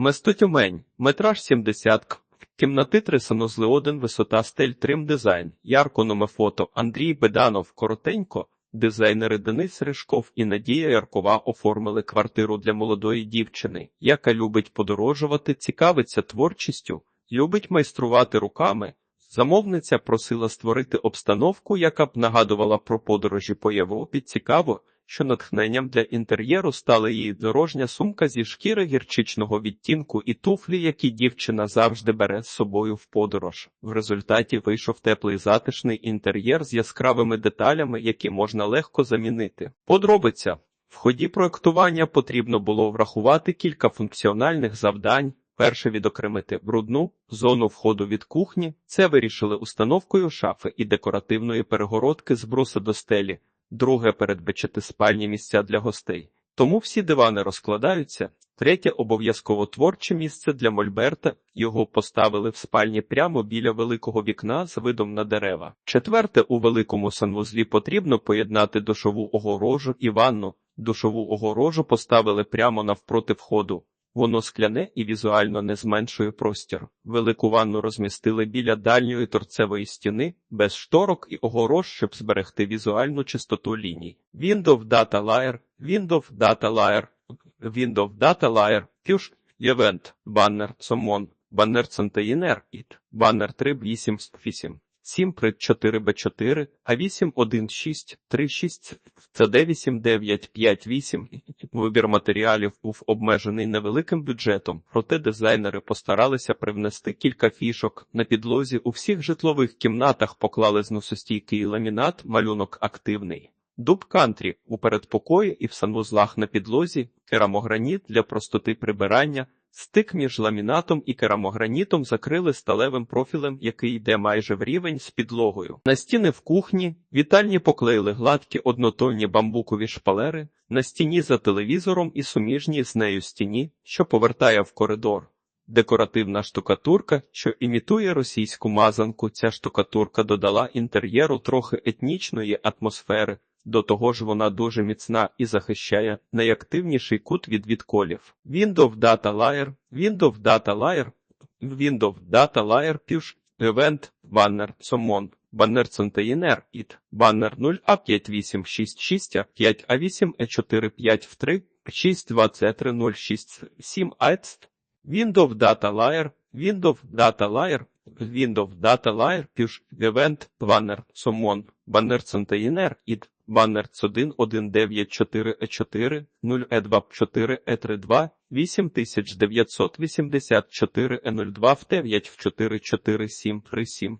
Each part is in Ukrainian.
Место Тюмень, метраж 70 к. Кімнати 3 санузли 1, висота стель трим дизайн, ярко номе фото, Андрій Беданов, коротенько, дизайнери Денис Ришков і Надія Яркова оформили квартиру для молодої дівчини, яка любить подорожувати, цікавиться творчістю, любить майструвати руками. Замовниця просила створити обстановку, яка б нагадувала про подорожі по Європі. Цікаво, що натхненням для інтер'єру стала її дорожня сумка зі шкіри гірчичного відтінку і туфлі, які дівчина завжди бере з собою в подорож. В результаті вийшов теплий затишний інтер'єр з яскравими деталями, які можна легко замінити. Подробиця. В ході проектування потрібно було врахувати кілька функціональних завдань. Перше відокремити брудну зону входу від кухні. Це вирішили установкою шафи і декоративної перегородки з бруса до стелі. Друге передбачити спальні місця для гостей. Тому всі дивани розкладаються. Третє обов'язково творче місце для Мольберта. Його поставили в спальні прямо біля великого вікна з видом на дерева. Четверте, у великому санвузлі потрібно поєднати душову огорожу і ванну. Душову огорожу поставили прямо навпроти входу. Воно скляне і візуально не зменшує простір. Велику ванну розмістили біля дальньої торцевої стіни, без шторок і огорож, щоб зберегти візуальну чистоту ліній. Windows Data Layer, Windows Data Layer, Windows Data Layer, Fusion, Event, Banner, Summon, Banner Container, It, Banner 3.8.8. 7 при 4Б4, А8, 1, 6, 3, 6, ЦД 8, 9, 5, 8. Вибір матеріалів був обмежений невеликим бюджетом, проте дизайнери постаралися привнести кілька фішок. На підлозі у всіх житлових кімнатах поклали зносостійкий ламінат, малюнок активний. Дуб кантрі у передпокої і в санвузлах на підлозі, керамограніт для простоти прибирання, Стик між ламінатом і керамогранітом закрили сталевим профілем, який йде майже в рівень з підлогою. На стіни в кухні вітальні поклеїли гладкі однотонні бамбукові шпалери, на стіні за телевізором і суміжній з нею стіні, що повертає в коридор. Декоративна штукатурка, що імітує російську мазанку, ця штукатурка додала інтер'єру трохи етнічної атмосфери. До того ж вона дуже міцна і захищає найактивніший кут від відколів. Windows Data Layer, Windows Data Layer, Windows Data Layer Push, Event, Banner, Summon, Banner Container, It, Banner 0A5866, a 5A8, E45 в 3, 6203067 AETS, Windows Data Layer, Windows Data Layer, Windows Data Layer, Push, Event, Banner, Summon, Banner Container, It, Баннер 1 194 e 4 0 e 24 e 32 8984 e 02 в 9 в 447 37.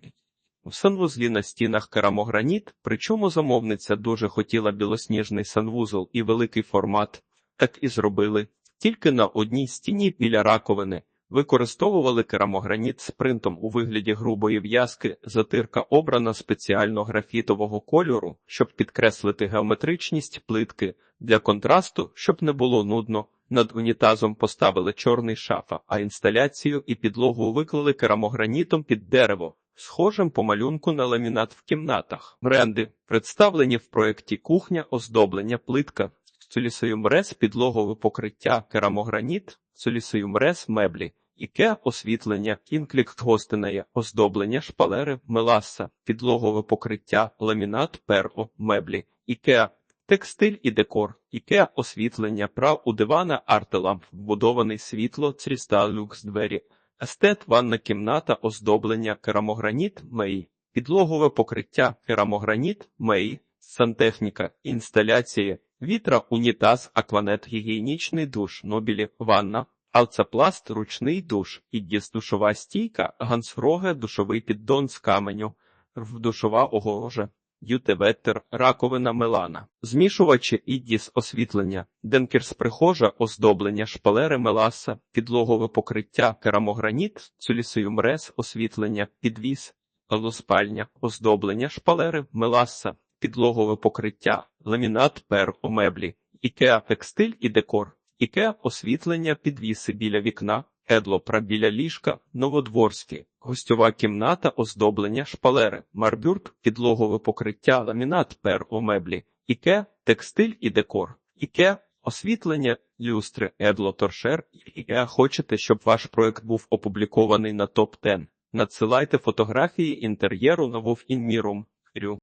В санвузлі на стінах керамограніт, причому замовниця дуже хотіла білосніжний санвузол і великий формат, так і зробили. Тільки на одній стіні біля раковини Використовували керамограніт з принтом у вигляді грубої в'язки, затирка обрана спеціально графітового кольору, щоб підкреслити геометричність плитки для контрасту, щоб не було нудно. Над унітазом поставили чорний шафа, а інсталяцію і підлогу виклали керамогранітом під дерево, схожим по малюнку на ламінат в кімнатах. Бренди представлені в проєкті кухня, оздоблення, плитка, солісоюмрез, підлогове покриття, керамограніт, солісоюмрез, меблі. Іке освітлення, інклікт гостинеє, оздоблення, шпалери, меласа, підлогове покриття, ламінат, перо, меблі, ікеа, текстиль і декор, ікеа освітлення, прав у дивана, артеламп, вбудований світло, цріста, люкс, двері, естет, ванна кімната, оздоблення, керамограніт, меї, підлогове покриття, керамограніт, меї, сантехніка, інсталяції, вітра, унітаз, акванет, гігієнічний душ, нобілі, ванна. Алцепласт, ручний душ, іддіс душова стійка, гансфроге, душовий піддон з каменю, душова огорожа, ютеветтер, раковина мелана, змішувачі іддіс освітлення, денкерс прихожа, оздоблення, шпалери меласа, підлогове покриття, керамограніт, цюлісиюмрез, освітлення, підвіс, лоспальня, оздоблення, шпалери, меласа, підлогове покриття, ламінат, пер, меблі, ікеа, текстиль і декор. Іке освітлення підвіси біля вікна, едлопра біля ліжка, новодворські, гостьова кімната, оздоблення, шпалери, марбюрт, підлогове покриття, ламінат, пер у меблі, іке, текстиль і декор, іке, освітлення, люстри, едло торшер і хочете, щоб ваш проект був опублікований на топ 10 Надсилайте фотографії інтер'єру на Вовінмірум.